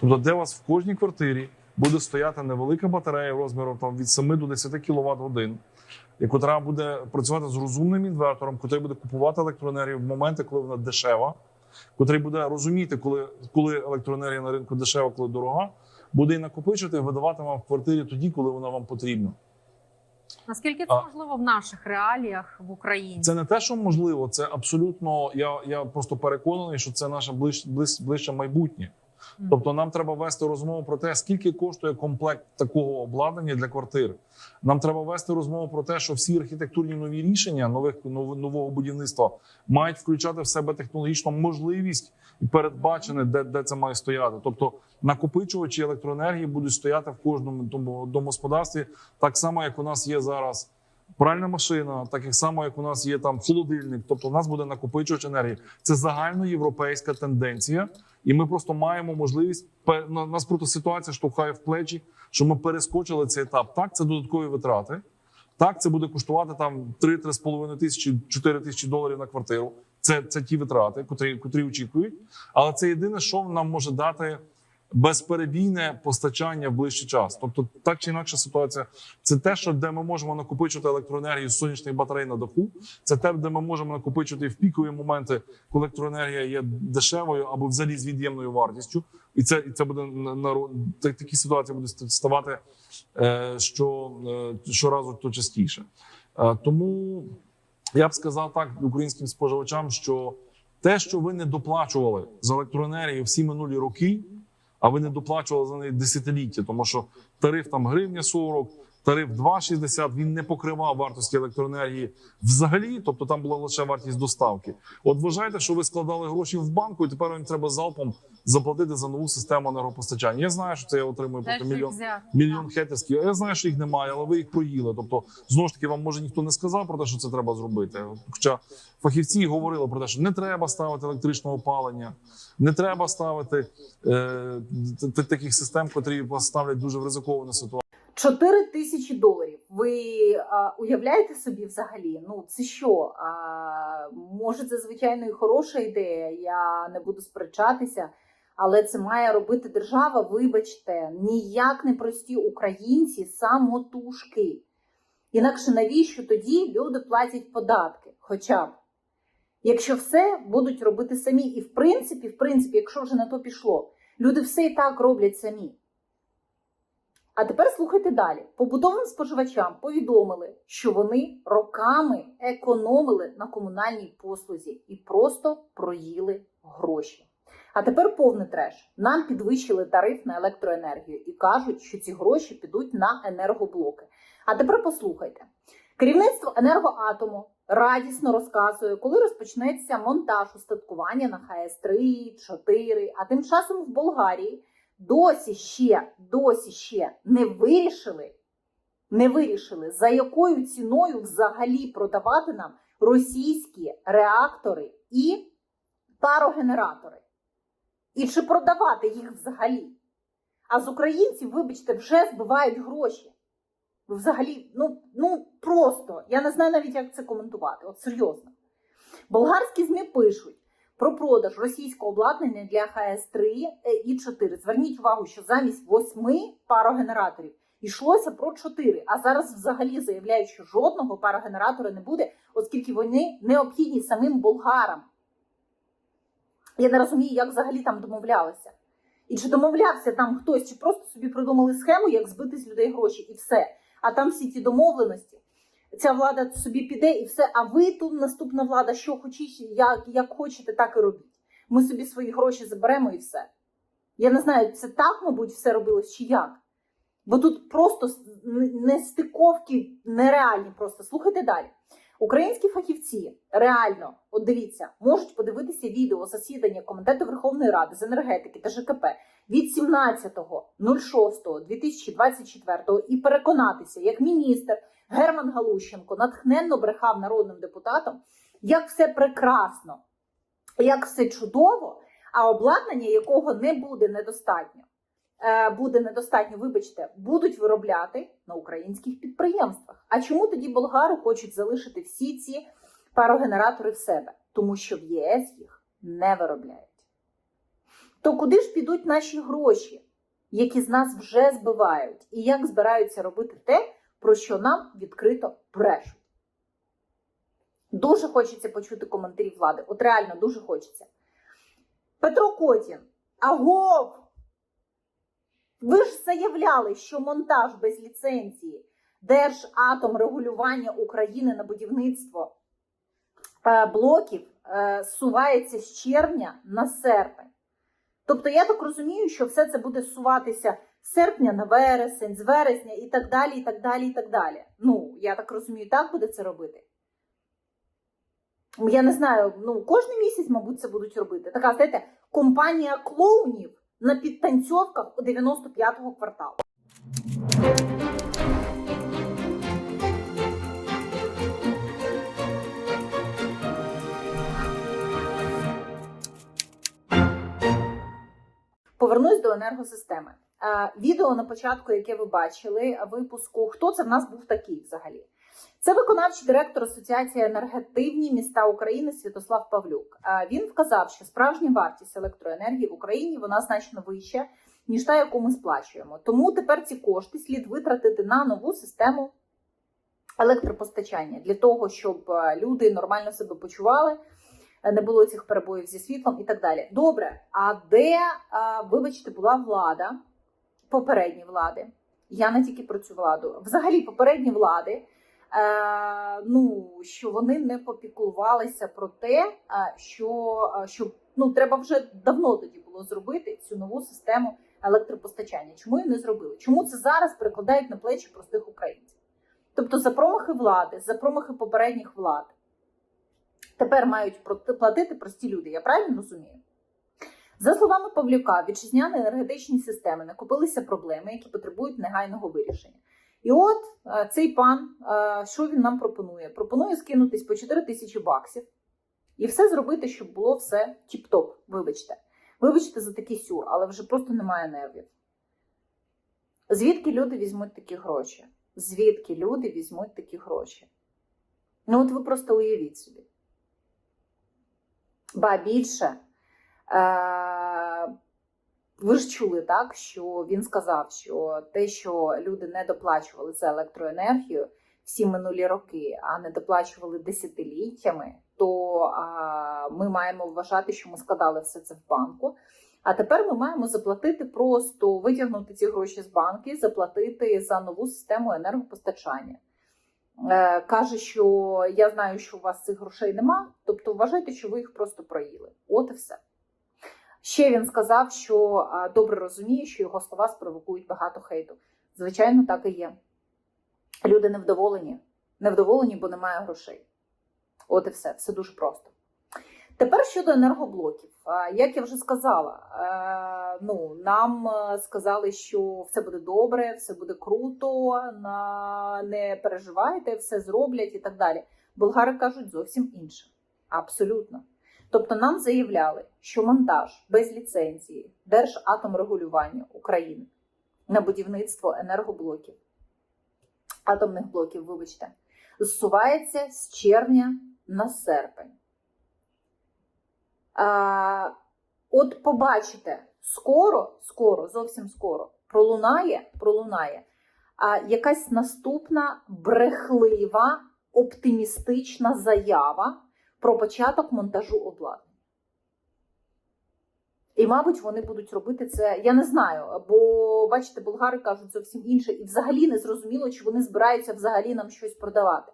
Тобто, де у вас в кожній квартирі буде стояти невелика батарея розміром там від 7 до 10 кВт годин, яка буде працювати з розумним інвертором, який буде купувати електроенергію в моменти, коли вона дешева, який буде розуміти, коли, коли електроенергія на ринку дешева, коли дорога, буде і накопичувати і видавати вам в квартирі тоді, коли вона вам потрібна. Наскільки це можливо в наших реаліях в Україні? Це не те, що можливо, це абсолютно. Я, я просто переконаний, що це наше ближ, ближ, ближче майбутнє. Тобто нам треба вести розмову про те, скільки коштує комплект такого обладнання для квартир. Нам треба вести розмову про те, що всі архітектурні нові рішення нових нового будівництва мають включати в себе технологічну можливість і передбачене, де, де це має стояти. Тобто накопичувачі електроенергії будуть стояти в кожному домогосподарстві, так само як у нас є зараз. Пральна машина, так як само, як у нас є там холодильник, тобто у нас буде накопичувач енергії. Це загальноєвропейська тенденція, і ми просто маємо можливість нас просто ситуація штовхає в плечі, що ми перескочили цей етап. Так, це додаткові витрати. Так, це буде коштувати там 3-3,5 тисячі, 4 тисячі доларів на квартиру. Це, це ті витрати, котрі, котрі очікують. Але це єдине, що нам може дати безперебійне постачання в ближчий час. Тобто, так чи інакша ситуація, це те, що де ми можемо накопичувати електроенергію з сонячних батарей на даху. Це те, де ми можемо накопичувати в пікові моменти, коли електроенергія є дешевою або взагалі з від'ємною вартістю. І це і це буде на, так- такі ситуації будуть ставати е, що е, щоразу то частіше. Е, тому я б сказав так українським споживачам, що те, що ви не доплачували за електроенергію всі минулі роки, а ви не доплачували за неї десятиліття, тому що тариф там гривня 40, тариф 2,60, він не покривав вартості електроенергії взагалі, тобто там була лише вартість доставки. От вважайте, що ви складали гроші в банку, і тепер вам треба залпом заплатити за нову систему енергопостачання. Я знаю, що це я отримую просто мільйон. взяти. Мільйон хетерських. Я знаю, що їх немає, але ви їх проїли. Тобто, знову ж таки, вам може ніхто не сказав про те, що це треба зробити. Хоча фахівці говорили про те, що не треба ставити електричне опалення, не треба ставити е, таких систем, котрі вас ставлять дуже в ризиковану ситуацію. 4 тисячі доларів. Ви а, уявляєте собі взагалі? Ну це що? А, може, це звичайно і хороша ідея. Я не буду сперечатися, але це має робити держава. Вибачте, ніяк не прості українці самотужки. Інакше навіщо тоді люди платять податки? Хоча б. Якщо все будуть робити самі, і в принципі, в принципі, якщо вже на то пішло, люди все і так роблять самі. А тепер слухайте далі. Побутовим споживачам повідомили, що вони роками економили на комунальній послузі і просто проїли гроші. А тепер повний треш. Нам підвищили тариф на електроенергію і кажуть, що ці гроші підуть на енергоблоки. А тепер послухайте: керівництво енергоатому радісно розказує, коли розпочнеться монтаж устаткування на ХС 3, 4, а тим часом в Болгарії досі ще, досі ще не вирішили, не вирішили, за якою ціною взагалі продавати нам російські реактори і парогенератори. І чи продавати їх взагалі? А з українців, вибачте, вже збивають гроші. Взагалі, ну, ну просто, я не знаю навіть, як це коментувати. От серйозно. Болгарські ЗМІ пишуть, про продаж російського обладнання для ХС-3 і 4. Зверніть увагу, що замість восьми парогенераторів йшлося про 4, а зараз взагалі заявляють, що жодного парогенератора не буде, оскільки вони необхідні самим болгарам. Я не розумію, як взагалі там домовлялися. І чи домовлявся там хтось, чи просто собі придумали схему, як збити з людей гроші, і все. А там всі ті домовленості ця влада собі піде і все. А ви тут наступна влада, що хочете, як, як хочете, так і робіть. Ми собі свої гроші заберемо і все. Я не знаю, це так, мабуть, все робилось чи як. Бо тут просто нестиковки нереальні. Просто слухайте далі. Українські фахівці реально, от дивіться, можуть подивитися відео засідання Комітету Верховної Ради з енергетики та ЖКП від 17.06.2024 і переконатися, як міністр Герман Галущенко натхненно брехав народним депутатам, як все прекрасно, як все чудово, а обладнання, якого не буде недостатньо, буде недостатньо, вибачте, будуть виробляти на українських підприємствах. А чому тоді болгари хочуть залишити всі ці парогенератори в себе? Тому що в ЄС їх не виробляють. то куди ж підуть наші гроші, які з нас вже збивають, і як збираються робити те, про що нам відкрито брешуть? Дуже хочеться почути коментарі влади. От реально дуже хочеться. Петро Котін, агов! Ви ж заявляли, що монтаж без ліцензії Держатомрегулювання України на будівництво е, блоків е, сувається з червня на серпень. Тобто, я так розумію, що все це буде суватися з серпня на вересень, з вересня і так далі, і так далі, і так далі. Ну, я так розумію, так буде це робити. Я не знаю, ну кожен місяць, мабуть, це будуть робити. Така, знаєте, компанія клоунів на підтанцьовках у 95-го кварталу. Повернусь до енергосистеми. Е, Відео на початку, яке ви бачили, випуску, хто це в нас був такий взагалі? Це виконавчий директор Асоціації енергетивні міста України Святослав Павлюк. Е, Він вказав, що справжня вартість електроенергії в Україні вона значно вища, ніж та, яку ми сплачуємо. Тому тепер ці кошти слід витратити на нову систему електропостачання для того, щоб е, люди нормально себе почували не було цих перебоїв зі світлом і так далі. Добре, а де, вибачте, була влада, попередні влади? Я не тільки про цю владу, взагалі попередні влади, е, ну, що вони не попіклувалися про те, е, що, е, що ну, треба вже давно тоді було зробити цю нову систему електропостачання. Чому її не зробили? Чому це зараз перекладають на плечі простих українців? Тобто за промахи влади, за промахи попередніх влад тепер мають платити прості люди. Я правильно розумію? За словами Павлюка, вітчизняні енергетичні системи накопилися проблеми, які потребують негайного вирішення. І от е, цей пан, е, що він нам пропонує? Пропонує скинутись по 4 тисячі баксів і все зробити, щоб було все тіп-топ. Вибачте. Вибачте за такий сюр, але вже просто немає нервів. Звідки люди візьмуть такі гроші? Звідки люди візьмуть такі гроші? Ну, от ви просто уявіть собі. Ба більше, е, ви ж чули так, що він сказав, що те, що люди не доплачували за електроенергію всі минулі роки, а не доплачували десятиліттями, то а, ми маємо вважати, що ми складали все це в банку. А тепер ми маємо заплатити просто витягнути ці гроші з банки, заплатити за нову систему енергопостачання. Е, каже, що я знаю, що у вас цих грошей нема, тобто вважайте, що ви їх просто проїли. От і все. Ще він сказав, що добре розуміє, що його слова спровокують багато хейту. Звичайно, так і є. Люди невдоволені. Невдоволені, бо немає грошей. От і все, все дуже просто. Тепер щодо енергоблоків. Як я вже сказала, е, ну, нам е, сказали, що все буде добре, все буде круто, не переживайте, все зроблять і так далі. Болгари кажуть зовсім інше. Абсолютно. Тобто нам заявляли, що монтаж без ліцензії Держатомрегулювання України на будівництво енергоблоків, атомних блоків, вибачте, зсувається з червня на серпень. А, от побачите, скоро, скоро, зовсім скоро пролунає, пролунає а, якась наступна брехлива, оптимістична заява про початок монтажу обладнання. І, мабуть, вони будуть робити це, я не знаю, бо бачите, болгари кажуть зовсім інше, і взагалі не зрозуміло, чи вони збираються взагалі нам щось продавати.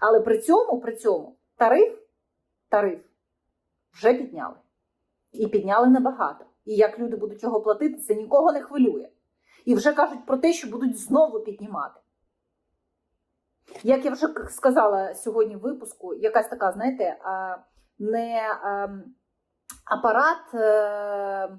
Але при цьому, при цьому тариф, тариф вже підняли. І підняли набагато. І як люди будуть його платити, це нікого не хвилює. І вже кажуть про те, що будуть знову піднімати. Як я вже сказала сьогодні в випуску, якась така, знаєте, не ем, апарат е,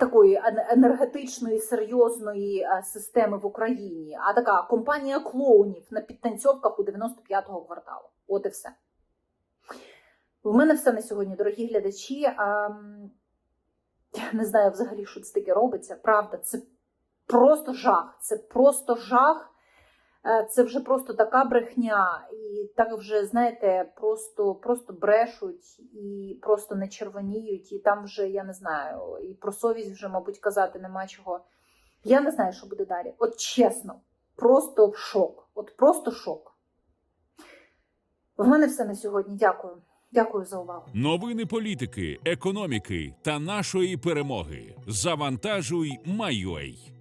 такої енергетичної серйозної е, системи в Україні, а така компанія клоунів на підтанцьовках у 95-го кварталу. От і все. В мене все на сьогодні, дорогі глядачі. Ем, Я не знаю взагалі, що це таке робиться. Правда, це просто жах. Це просто жах. Е, Це вже просто така брехня, і так вже, знаєте, просто, просто брешуть і просто не червоніють, і там вже, я не знаю, і про совість вже, мабуть, казати нема чого. Я не знаю, що буде далі. От чесно, просто шок. От просто шок. В мене все на сьогодні. Дякую. Дякую за увагу. Новини політики, економіки та нашої перемоги. Завантажуй, Майой.